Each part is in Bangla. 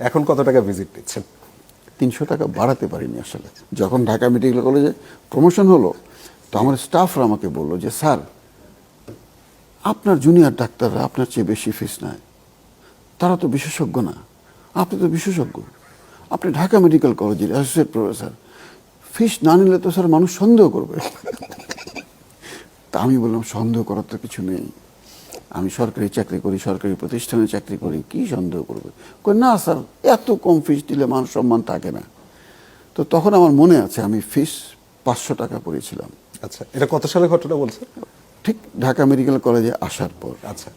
এখন কত টাকা ভিজিট নিচ্ছেন? তিনশো টাকা বাড়াতে পারিনি আসলে। যখন ঢাকা মেডিকেল কলেজে প্রমোশন হলো, তো আমার স্টাফরা আমাকে বলল যে, স্যার, আপনার জুনিয়র ডাক্তাররা আপনার চেয়ে বেশি ফিস নেয়। তারা তো বিশেষজ্ঞ না। আপনি তো বিশেষজ্ঞ। আপনি ঢাকা মেডিকেল কলেজের অ্যাসোসিয়েট প্রফেসর ফিস না নিলে তো স্যার মানুষ সন্দেহ করবে। তা আমি বললাম, সন্দেহ করার তো কিছু নেই। আমি সরকারি চাকরি করি সরকারি প্রতিষ্ঠানে চাকরি করি কি সন্দেহ করবে? না স্যার এত কম ফিস দিলে মান সম্মান থাকে না। তো তখন আমার মনে আছে আমি ফিস পাঁচশো টাকা পড়েছিলাম আচ্ছা এটা কত সালে ঘটনা বলছেন ঠিক ঢাকা মেডিকেল কলেজে আসার পর। আচ্ছা।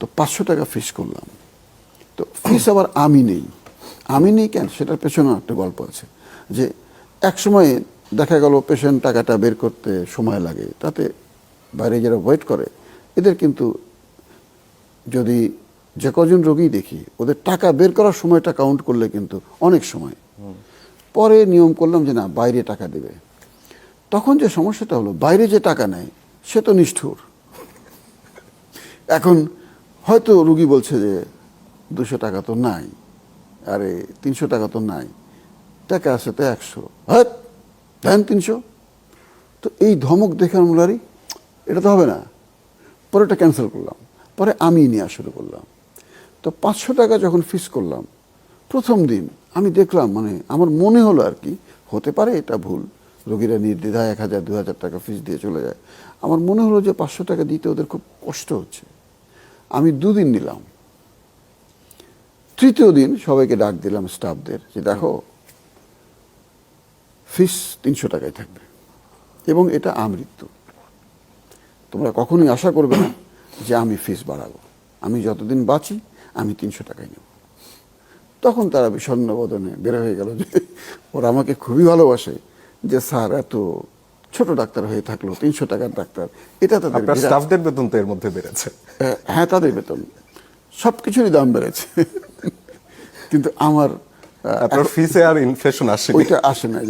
তো পাঁচশো টাকা ফিস করলাম। তো ফিস আবার আমি নেই। আমি নেই কেন? সেটার পেছনে একটা গল্প আছে। যে এক সময়ে দেখা গেল পেশেন্ট টাকাটা বের করতে সময় লাগে তাতে বাইরে যারা ওয়েট করে এদের কিন্তু যদি যে কজন রোগী দেখি, ওদের টাকা বের করার সময়টা কাউন্ট করলে কিন্তু অনেক সময়। পরে নিয়ম করলাম যে না, বাইরে টাকা দেবে। তখন যে সমস্যাটা হলো, বাইরে যে টাকা নেয়, সে তো নিষ্ঠুর। এখন হয়তো রুগী বলছে যে, দুশো টাকা তো নাই, আরে তিনশো টাকা তো নাই, টাকা আছে তো একশো। হ্যাঁ তিনশো। তো এই ধমক দেখে আমরা এটা তো হবে না। পরে এটা ক্যান্সেল করলাম। পরে আমি নেওয়া শুরু করলাম। তো পাঁচশো টাকা যখন ফিস করলাম, প্রথম দিন আমি দেখলাম মানে আমার মনে হলো আর কি, হতে পারে এটা ভুল। রোগীরা নির্দ্বিধায় এক হাজার দু হাজার টাকা ফিস দিয়ে চলে যায়। আমার মনে হলো যে পাঁচশো টাকা দিতে ওদের খুব কষ্ট হচ্ছে। আমি দুদিন নিলাম। তৃতীয় দিন সবাইকে ডাক দিলাম স্টাফদের যে, দেখো ফিস তিনশো টাকায় থাকবে এবং এটা আমৃত্যু। তোমরা কখনোই আশা করবে না যে আমি ফিস বাড়াবো। আমি যতদিন বাঁচি আমি তিনশো টাকায় নেব। তখন তারা বিষণ্ণ বদনে বের হয়ে গেল যে ওরা আমাকে খুবই ভালোবাসে যে স্যার এত ছোট ডাক্তার হয়ে থাকল তিনশো টাকার ডাক্তার। এটা তাদের স্টাফদের বেতন তো এর মধ্যে বেড়েছে। হ্যাঁ, হ্যাঁ তাদের বেতন। সব কিছুরই দাম বেড়েছে। কিন্তু আমার আপনার ফিসে আর ইনফ্লেশন আসেনি। ওইটা আসে না